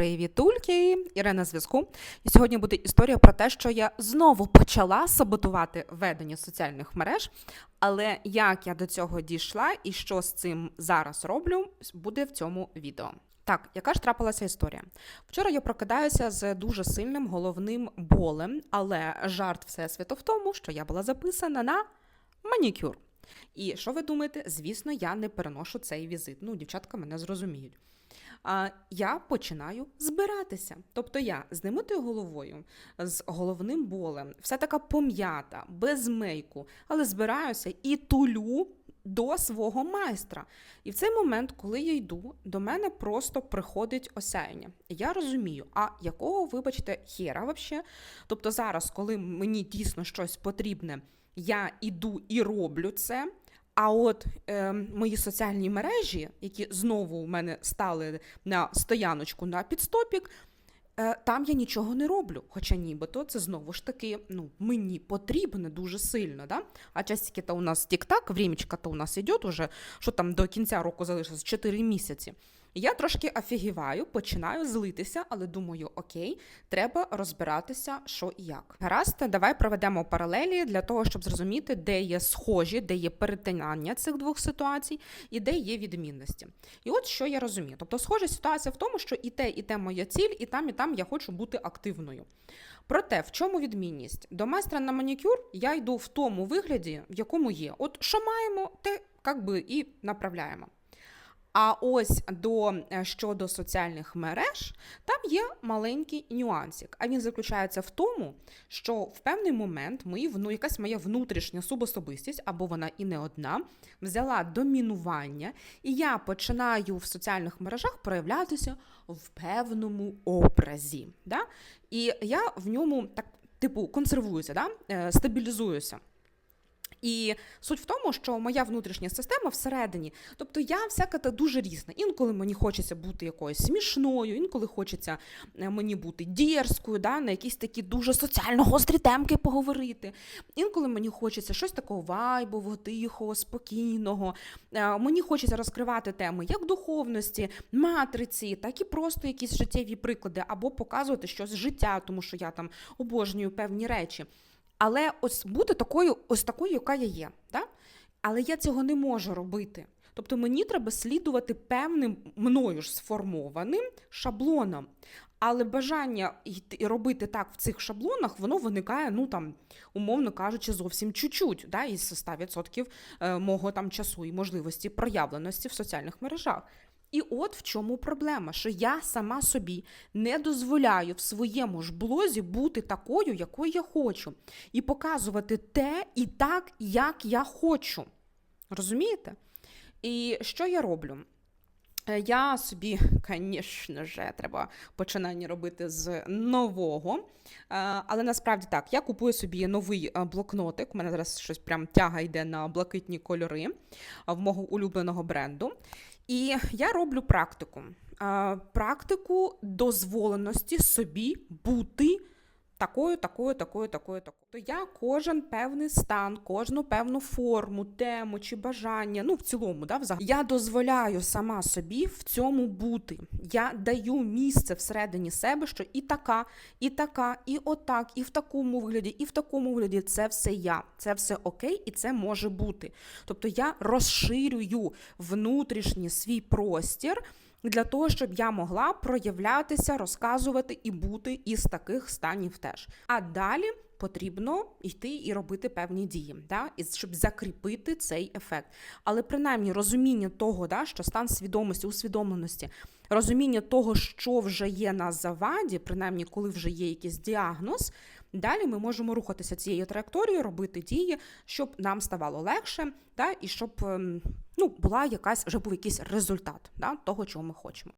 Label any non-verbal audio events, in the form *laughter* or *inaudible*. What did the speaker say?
Привітульки! Ірина зв'язку. І сьогодні буде історія про те, що я знову почала саботувати ведення соціальних мереж. Але як я до цього дійшла і що з цим зараз роблю, буде в цьому відео. Так, яка ж трапилася історія? Вчора я прокидаюся з дуже сильним головним болем, але жарт всесвіту в тому, що я була записана на манікюр. І що ви думаєте? Звісно, я не переношу цей візит. Ну, дівчатка мене зрозуміють. Я починаю збиратися. Тобто я з немитою головою, з головним болем, вся така пом'ята, без мейку, але збираюся і тулю до свого майстра. І в цей момент, коли я йду, до мене просто приходить осяяння. Я розумію, а якого, вибачте, хера вообще? Тобто зараз, коли мені дійсно щось потрібне, я іду і роблю це. А от е, мої соціальні мережі, які знову у мене стали на стояночку на підстопік, е, там я нічого не роблю. Хоча нібито це знову ж таки ну, мені потрібно дуже сильно. Да? А часики то у нас тік-так, времечко то у нас йде уже, що там до кінця року залишилось 4 місяці. Я трошки офігіваю, починаю злитися, але думаю, окей, треба розбиратися, що і як. Гаразд, давай проведемо паралелі для того, щоб зрозуміти, де є схожі, де є перетинання цих двох ситуацій і де є відмінності. І от що я розумію. Тобто, схожа ситуація в тому, що і те, і те моя ціль, і там, і там я хочу бути активною. Проте, в чому відмінність? До майстра на манікюр я йду в тому вигляді, в якому є. От що маємо, те як би і направляємо. А ось до е, щодо соціальних мереж, там є маленький нюансик. А він заключається в тому, що в певний момент мої, ну, якась моя внутрішня субособистість, або вона і не одна, взяла домінування, і я починаю в соціальних мережах проявлятися в певному образі. Да? І я в ньому так, типу, консервуюся, да? е, стабілізуюся. І суть в тому, що моя внутрішня система всередині, тобто я всяка та дуже різна. Інколи мені хочеться бути якоюсь смішною, інколи хочеться е, мені бути дерзкою, да, на якісь такі дуже соціально гострі темки поговорити. Інколи мені хочеться щось такого вайбового, тихого, спокійного. Е, Мені хочеться розкривати теми як духовності, матриці, так і просто якісь життєві приклади, або показувати щось з життя, тому що я там обожнюю певні речі. Але ось бути такою, ось такою, яка я є. Да? Але я цього не можу робити. Тобто мені треба слідувати певним мною ж сформованим шаблоном. Але бажання йти робити так в цих шаблонах, воно виникає, ну там, умовно кажучи, зовсім чуть-чуть, да, із 100% е, мого там часу і можливості проявленості в соціальних мережах. І от в чому проблема, що я сама собі не дозволяю в своєму ж блозі бути такою, якою я хочу, і показувати те і так, як я хочу. Розумієте? І що я роблю? Е, Я собі, *laughs* звісно ж, треба починання робити з нового. Е, Але насправді так, я купую собі новий е, блокнотик. У мене зараз щось прям тяга йде на блакитні кольори в мого улюбленого бренду. І я роблю практику. Практику дозволеності собі бути такою, такою, такою, такою, такою. То я кожен певний стан, кожну певну форму, тему чи бажання, ну в цілому, да, взагалі, я дозволяю сама собі в цьому бути. Я даю місце всередині себе, що і така, і така, і отак, і в такому вигляді, і в такому вигляді це все я, це все окей, і це може бути. Тобто я розширюю внутрішній свій простір для того, щоб я могла проявлятися, розказувати і бути із таких станів теж. А далі потрібно йти і робити певні дії, да? і щоб закріпити цей ефект. Але принаймні розуміння того, да, що стан свідомості, усвідомленості, розуміння того, що вже є на заваді, принаймні, коли вже є якийсь діагноз. Далі ми можемо рухатися цією траєкторією, робити дії, щоб нам ставало легше, да, і щоб ем, ну, була якась вже був якийсь результат да, того, чого ми хочемо.